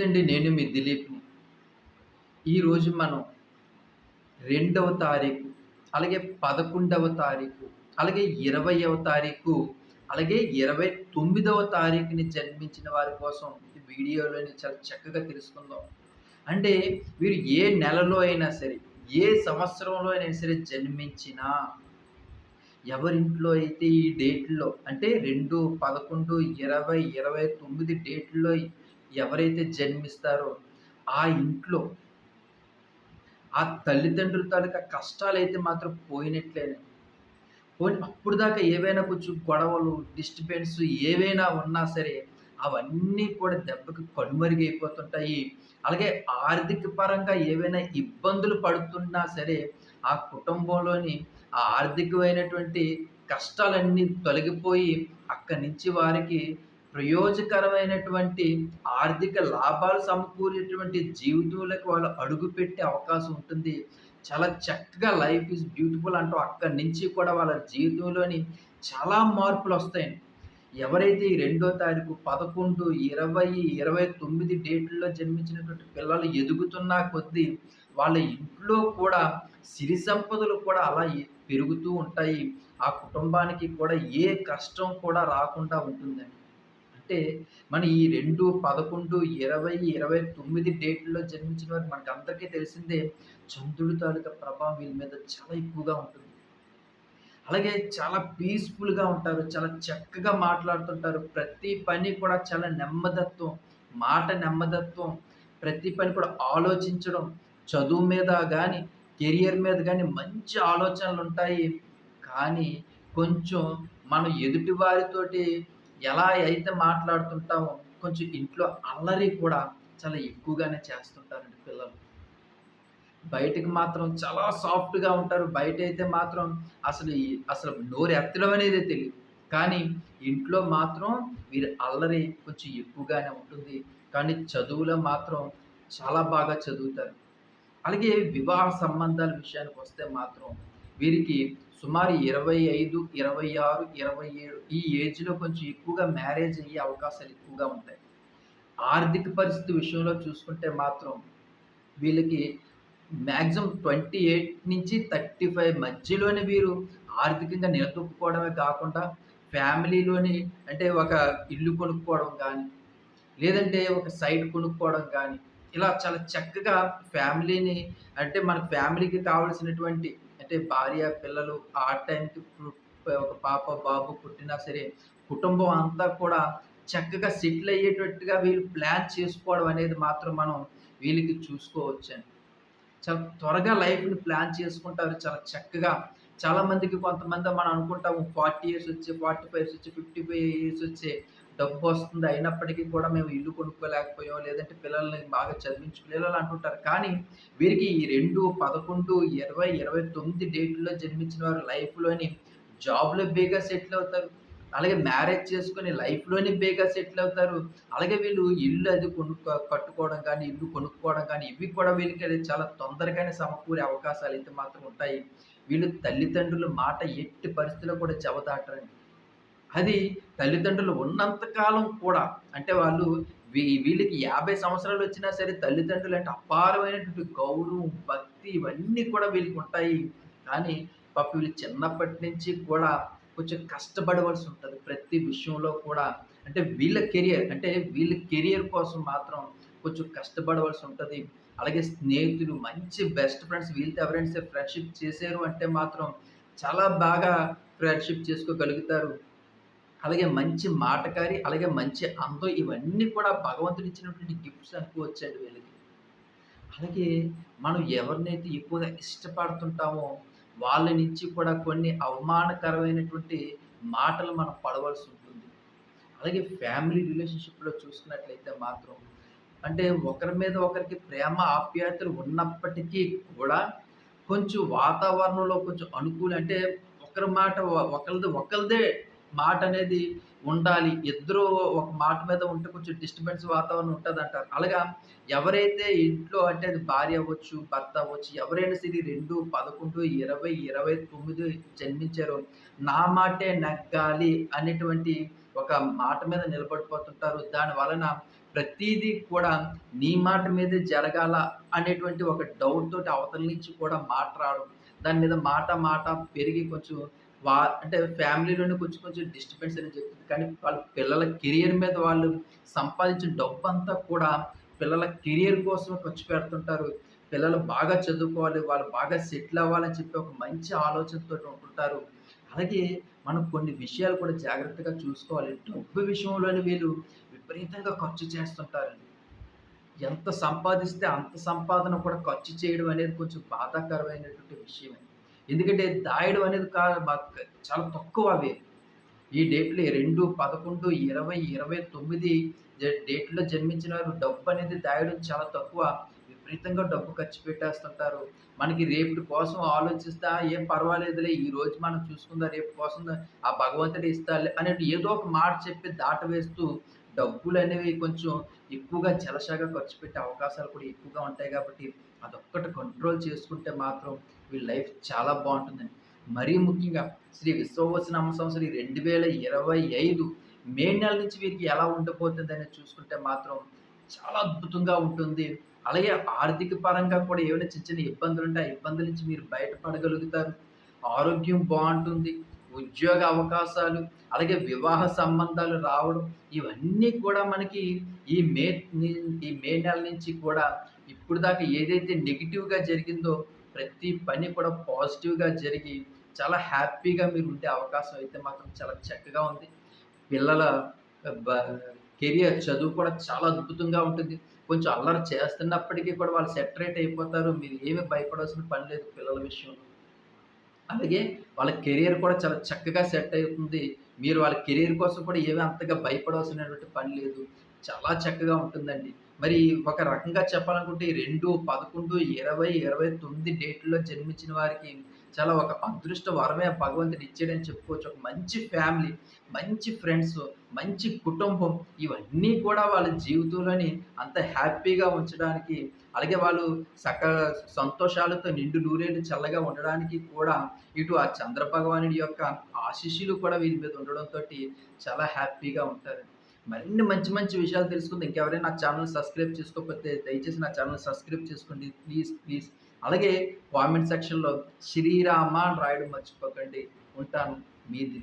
నమస్తే అండి నేను మీ దిలీప్ని ఈరోజు మనం రెండవ తారీఖు అలాగే పదకొండవ తారీఖు అలాగే ఇరవైవ తారీఖు అలాగే ఇరవై తొమ్మిదవ తారీఖుని జన్మించిన వారి కోసం ఈ వీడియోలోని చాలా చక్కగా తెలుసుకుందాం. అంటే వీరు ఏ నెలలో అయినా సరే ఏ సంవత్సరంలో అయినా సరే జన్మించినా ఎవరింట్లో అయితే ఈ డేట్లో అంటే రెండు పదకొండు ఇరవై ఇరవై తొమ్మిది డేట్లో ఎవరైతే జన్మిస్తారో ఆ ఇంట్లో ఆ తల్లిదండ్రుల తాలూకా కష్టాలు అయితే మాత్రం పోయినట్లేనే. పోయి అప్పుడు దాకా ఏవైనా కొంచెం గొడవలు డిస్టర్బెన్స్ ఏవైనా ఉన్నా సరే అవన్నీ కూడా దెబ్బకి కనుమరుగైపోతుంటాయి. అలాగే ఆర్థిక పరంగా ఏవైనా ఇబ్బందులు పడుతున్నా సరే ఆ కుటుంబంలోని ఆ ఆర్థికమైనటువంటి కష్టాలన్నీ తొలగిపోయి అక్కడి నుంచి వారికి ప్రయోజకరమైనటువంటి ఆర్థిక లాభాలు సమకూరేటువంటి జీవితంలోకి వాళ్ళు అడుగుపెట్టే అవకాశం ఉంటుంది. చాలా చక్కగా లైఫ్ ఈజ్ బ్యూటిఫుల్ అంటూ అక్కడి నుంచి కూడా వాళ్ళ జీవితంలోని చాలా మార్పులు వస్తాయండి ఎవరైతే ఈ రెండో తారీఖు పదకొండు ఇరవై ఇరవై తొమ్మిది డేట్లలో జన్మించినటువంటి పిల్లలు ఎదుగుతున్నా కొద్దీ వాళ్ళ ఇంట్లో కూడా సిరి సంపదలు కూడా అలా పెరుగుతూ ఉంటాయి. ఆ కుటుంబానికి కూడా ఏ కష్టం కూడా రాకుండా ఉంటుందండి. అంటే మన ఈ రెండు పదకొండు ఇరవై ఇరవై తొమ్మిది డేట్లో జన్మించిన వారు మనకు అందరికీ తెలిసిందే చంద్రుడి తాలూకా ప్రభావం వీళ్ళ మీద చాలా ఎక్కువగా ఉంటుంది. అలాగే చాలా పీస్ఫుల్గా ఉంటారు చాలా చక్కగా మాట్లాడుతుంటారు. ప్రతి పని కూడా చాలా నెమ్మదత్వం మాట నెమ్మదత్వం. ప్రతి పని కూడా ఆలోచించడం చదువు మీద కానీ కెరియర్ మీద కానీ మంచి ఆలోచనలు ఉంటాయి. కానీ కొంచెం మనం ఎదుటి వారితోటి ఎలా అయితే మాట్లాడుతుంటామో కొంచెం ఇంట్లో అల్లరి కూడా చాలా ఎక్కువగానే చేస్తుంటారండి పిల్లలు. బయటకు మాత్రం చాలా సాఫ్ట్గా ఉంటారు. బయట అయితే మాత్రం అసలు అసలు నోరు ఎత్తడం అనేది తెలియదు కానీ ఇంట్లో మాత్రం వీరి అల్లరి కొంచెం ఎక్కువగానే ఉంటుంది. కానీ చదువులో మాత్రం చాలా బాగా చదువుతారు. అలాగే వివాహ సంబంధాల విషయానికి వస్తే మాత్రం వీరికి సుమారు ఇరవై ఐదు ఇరవై ఆరు ఇరవై ఏడు ఈ ఏజ్లో కొంచెం ఎక్కువగా మ్యారేజ్ అయ్యే అవకాశాలు ఎక్కువగా ఉంటాయి. ఆర్థిక పరిస్థితి విషయంలో చూసుకుంటే మాత్రం వీళ్ళకి మ్యాక్సిమం ట్వంటీ ఎయిట్ నుంచి థర్టీ ఫైవ్ మధ్యలోనే వీరు ఆర్థికంగా నిలదొక్కుకోవడమే కాకుండా ఫ్యామిలీలోని అంటే ఒక ఇల్లు కొనుక్కోవడం కానీ లేదంటే ఒక సైట్ కొనుక్కోవడం కానీ ఇలా చాలా చక్కగా ఫ్యామిలీని అంటే మన ఫ్యామిలీకి కావలసినటువంటి అంటే భార్య పిల్లలు ఆ టైంకి ఒక పాప బాబు పుట్టినా సరే కుటుంబం అంతా కూడా చక్కగా సెటిల్ అయ్యేటట్టుగా వీళ్ళు ప్లాన్ చేసుకోవడం అనేది మాత్రం మనం వీళ్ళకి చూసుకోవచ్చండి. చాలా త్వరగా లైఫ్ని ప్లాన్ చేసుకుంటారు. చాలా చక్కగా చాలామందికి కొంతమంది మనం అనుకుంటాము ఫార్టీ ఇయర్స్ వచ్చి ఫార్టీ ఫైవ్ ఇయర్స్ వచ్చి ఫిఫ్టీ ఫైవ్ ఇయర్స్ వచ్చే డబ్బు వస్తుంది అయినప్పటికీ కూడా మేము ఇల్లు కొనుక్కోలేకపోయాం లేదంటే పిల్లల్ని బాగా చదివించుకోలేదు అంటుంటారు. కానీ వీరికి ఈ రెండు పదకొండు ఇరవై ఇరవై తొమ్మిది డేట్లో జన్మించిన వారు లైఫ్లోని జాబ్లో బేగా సెటిల్ అవుతారు. అలాగే మ్యారేజ్ చేసుకుని లైఫ్లోనే బేగా సెటిల్ అవుతారు. అలాగే వీళ్ళు ఇల్లు అది కొనుక్కో కట్టుకోవడం కానీ ఇల్లు కొనుక్కోవడం కానీ ఇవి కూడా వీళ్ళకి చాలా తొందరగానే సమకూరే అవకాశాలు అయితే మాత్రం ఉంటాయి. వీళ్ళు తల్లిదండ్రుల మాట ఎట్టి పరిస్థితుల్లో కూడా జవదాటరండి అది తల్లిదండ్రులు ఉన్నంతకాలం కూడా అంటే వాళ్ళు వీ వీళ్ళకి యాభై సంవత్సరాలు వచ్చినా సరే తల్లిదండ్రులు అంటే అపారమైనటువంటి గౌరవం భక్తి ఇవన్నీ కూడా వీళ్ళకి ఉంటాయి. కానీ పాప వీళ్ళు చిన్నప్పటి నుంచి కూడా కొంచెం కష్టపడవలసి ఉంటుంది ప్రతి విషయంలో కూడా. అంటే వీళ్ళ కెరియర్ అంటే వీళ్ళ కెరియర్ కోసం మాత్రం కొంచెం కష్టపడవలసి ఉంటుంది. అలాగే స్నేహితులు మంచి బెస్ట్ ఫ్రెండ్స్ వీళ్ళతో ఎవరైనా ఫ్రెండ్షిప్ చేశారు అంటే మాత్రం చాలా బాగా ఫ్రెండ్షిప్ చేసుకోగలుగుతారు. అలాగే మంచి మాటకారి అలాగే మంచి అందం ఇవన్నీ కూడా భగవంతుడు ఇచ్చినటువంటి గిఫ్ట్స్ అనుకోవచ్చండి వీళ్ళకి. అలాగే మనం ఎవరినైతే ఎక్కువగా ఇష్టపడుతుంటామో వాళ్ళ నుంచి కూడా కొన్ని అవమానకరమైనటువంటి మాటలు మనం పడవలసి ఉంటుంది. అలాగే ఫ్యామిలీ రిలేషన్షిప్లో చూసుకున్నట్లయితే మాత్రం అంటే ఒకరి మీద ఒకరికి ప్రేమ ఆప్యాయతలు ఉన్నప్పటికీ కూడా కొంచెం వాతావరణంలో కొంచెం అనుకూలం అంటే ఒకరి మాట ఒకరిది ఒకరిదే మాట అనేది ఉండాలి. ఇద్దరు ఒక మాట మీద ఉంటే కొంచెం డిస్టర్బెన్స్ వాతావరణం ఉంటుంది అంటారు అలాగా ఎవరైతే ఇంట్లో అంటే అది భార్య అవ్వచ్చు భర్త అవ్వచ్చు ఎవరైనా సరే రెండు పదకొండు ఇరవై ఇరవై తొమ్మిది జన్మించారో. నా మాటే నగ్గాలి అనేటువంటి ఒక మాట మీద నిలబడిపోతుంటారు. దాని వలన ప్రతీదీ కూడా నీ మాట మీదే జరగాల అనేటువంటి ఒక డౌట్ తోటి అవతల నుంచి కూడా మాట్లాడడం దాని మీద మాట మాట పెరిగి కొంచెం వా అంటే ఫ్యామిలీలోనే కొంచెం కొంచెం డిస్టర్బెన్స్ అని చెప్తుంది. కానీ వాళ్ళ పిల్లల కెరియర్ మీద వాళ్ళు సంపాదించిన డబ్బు అంతా కూడా పిల్లల కెరియర్ కోసం ఖర్చు పెడుతుంటారు. పిల్లలు బాగా చదువుకోవాలి వాళ్ళు బాగా సెటిల్ అవ్వాలని చెప్పి ఒక మంచి ఆలోచనతో ఉంటుంటారు. అలాగే మనం కొన్ని విషయాలు కూడా జాగ్రత్తగా చూసుకోవాలి. డబ్బు విషయంలోని వీళ్ళు విపరీతంగా ఖర్చు చేస్తుంటారండి ఎంత సంపాదిస్తే అంత సంపాదన కూడా ఖర్చు చేయడం అనేది కొంచెం బాధాకరమైనటువంటి విషయమే. ఎందుకంటే దాయడం అనేది కాదు చాలా తక్కువ అవి. ఈ డేట్లు రెండు పదకొండు ఇరవై ఇరవై తొమ్మిది డేట్లో జన్మించిన వారు డబ్బు అనేది దాయడం చాలా తక్కువ. విపరీతంగా డబ్బు ఖర్చు పెట్టేస్తుంటారు. మనకి రేపు కోసం ఆలోచిస్తా ఏం పర్వాలేదులే ఈ రోజు మనం చూసుకుందా రేపు కోసం ఆ భగవంతుడు ఇస్తాలే అనేది ఏదో ఒక మాట చెప్పి దాట వేస్తూ డబ్బులు అనేవి కొంచెం ఎక్కువగా జలసాగా ఖర్చు పెట్టే అవకాశాలు కూడా ఎక్కువగా ఉంటాయి కాబట్టి అదొక్కటి కంట్రోల్ చేసుకుంటే మాత్రం వీళ్ళ లైఫ్ చాలా బాగుంటుందండి. మరీ ముఖ్యంగా శ్రీ విశ్వవసనామ సంవత్సరం రెండు వేల ఇరవై ఐదు మే నెల నుంచి వీరికి ఎలా ఉండబోతుంది అనేది చూసుకుంటే మాత్రం చాలా అద్భుతంగా ఉంటుంది. అలాగే ఆర్థిక పరంగా కూడా ఏమైనా చిన్న చిన్న ఇబ్బందులు ఉంటే ఆ ఇబ్బందుల నుంచి మీరు బయటపడగలుగుతారు. ఆరోగ్యం బాగుంటుంది. ఉద్యోగ అవకాశాలు అలాగే వివాహ సంబంధాలు రావడం ఇవన్నీ కూడా మనకి ఈ మే ఈ మే నెల నుంచి కూడా ఇప్పుడు దాకా ఏదైతే నెగిటివ్గా జరిగిందో ప్రతి పని కూడా పాజిటివ్గా జరిగి చాలా హ్యాపీగా మీరు ఉండే అవకాశం అయితే మాత్రం చాలా చక్కగా ఉంది. పిల్లల కెరియర్ చదువు కూడా చాలా అద్భుతంగా ఉంటుంది. కొంచెం అల్లరి చేస్తున్నప్పటికీ కూడా వాళ్ళు సెటరేట్ అయిపోతారు. మీరు ఏమి భయపడాల్సిన పని లేదు పిల్లల విషయంలో. అలాగే వాళ్ళ కెరియర్ కూడా చాలా చక్కగా సెట్ అవుతుంది. మీరు వాళ్ళ కెరియర్ కోసం కూడా ఏమీ అంతగా భయపడవలసినటువంటి పని లేదు. చాలా చక్కగా ఉంటుందండి. మరి ఒక రకంగా చెప్పాలనుకుంటే రెండు పదకొండు ఇరవై ఇరవై తొమ్మిది డేట్లో జన్మించిన వారికి చాలా ఒక అదృష్ట వరమే భగవంతుడు ఇచ్చాడని చెప్పుకోవచ్చు. ఒక మంచి ఫ్యామిలీ మంచి ఫ్రెండ్స్ మంచి కుటుంబం ఇవన్నీ కూడా వాళ్ళ జీవితంలోని అంత హ్యాపీగా ఉంచడానికి అలాగే వాళ్ళు సక సంతోషాలతో నిండు నూరేళ్ళు చల్లగా ఉండడానికి కూడా ఇటు ఆ చంద్ర భగవానుడి యొక్క ఆశిష్యులు కూడా వీరి మీద ఉండడంతో చాలా హ్యాపీగా ఉంటారు. మరిన్ని మంచి మంచి విషయాలు తెలుసుకుంది. ఇంకెవరైనా నా ఛానల్ సబ్స్క్రైబ్ చేసుకోకపోతే దయచేసి నా ఛానల్ సబ్స్క్రైబ్ చేసుకోండి. Please please. అలాగే కామెంట్ సెక్షన్లో శ్రీరామ అని రాయడం మర్చిపోకండి. ఉంటాను. మీది